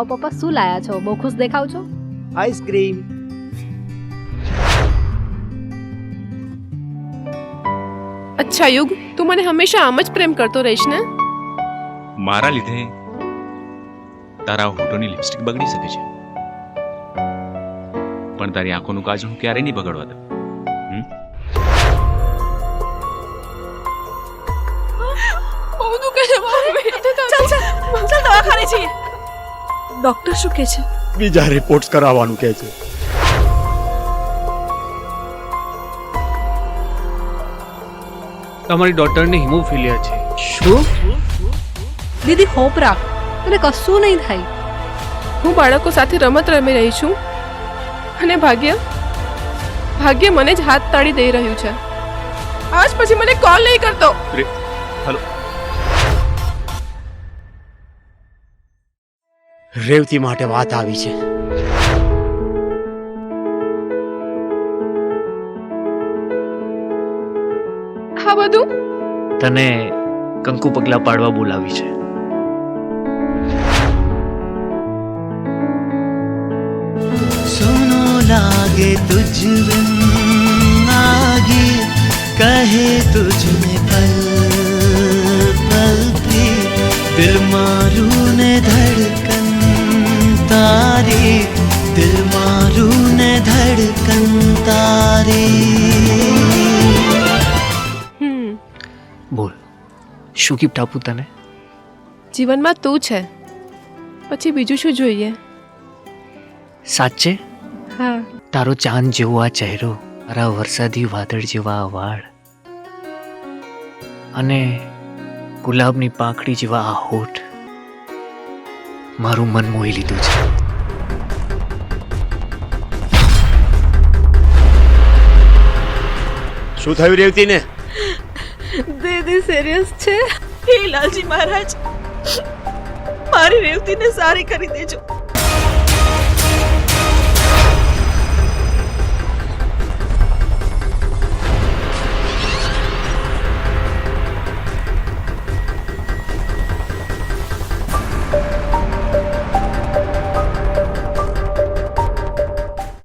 વાવ પપ્પા શું લાયા છો? બહુ ખુશ દેખાવ છો? આઈસ્ક્રીમ. અચ્છા યુગ તું મને હંમેશા આમ જ પ્રેમ કરતો રહીશ ને? મારા લીધે તારા હોઠોની લિપસ્ટિક બગડી શકે છે. પણ તારી આંખોનું કાજ હું ક્યારેય નહીં બગડવા દઉં? બહુ દુખે છે ચાલ ચાલ ચાલ દવાખાને જઈએ. ડોક્ટર શું કહે છે? બીજા રિપોર્ટ્સ કરાવવાનું કહે છે. તમારી ડોટરને હિમોફિલિયા છે. શું? દીદી હોપ રાખ. તને કશું નહીં થાય. હું બાળકો સાથે રમત રમી રહી છું. અને ભાગ્ય ભાગ્ય મને જ હાથ તાળી દઈ રહ્યું છે. આજ પછી મને કોલ નહીં કરતો. રેવતી માટે વાત આવી છે. આ બધું? તને કંકુ પગલા પાડવા બોલાવી છે. સુનો લાગે તુજ લાગે કહે તુજ મે પલ પલ પે દિલ મારું તારી. બોલ શું કીપ ટાપુ તને? જીવનમાં તું છે. પછી બીજું શું જોઈએ? સાચે? હા. તારો ચાંદ જેવો આ ચહેરો મારા વરસાદી વાદળ જેવા આ વાળ. અને ગુલાબની પાંખડી જેવા આ હોઠ. મારું મન મોહી લીધું છે. શું થયું રેવતીને? દીદી સિરિયસ છે? હે લાલજી મહારાજ મારી રેવતીને સારી કરી દેજો.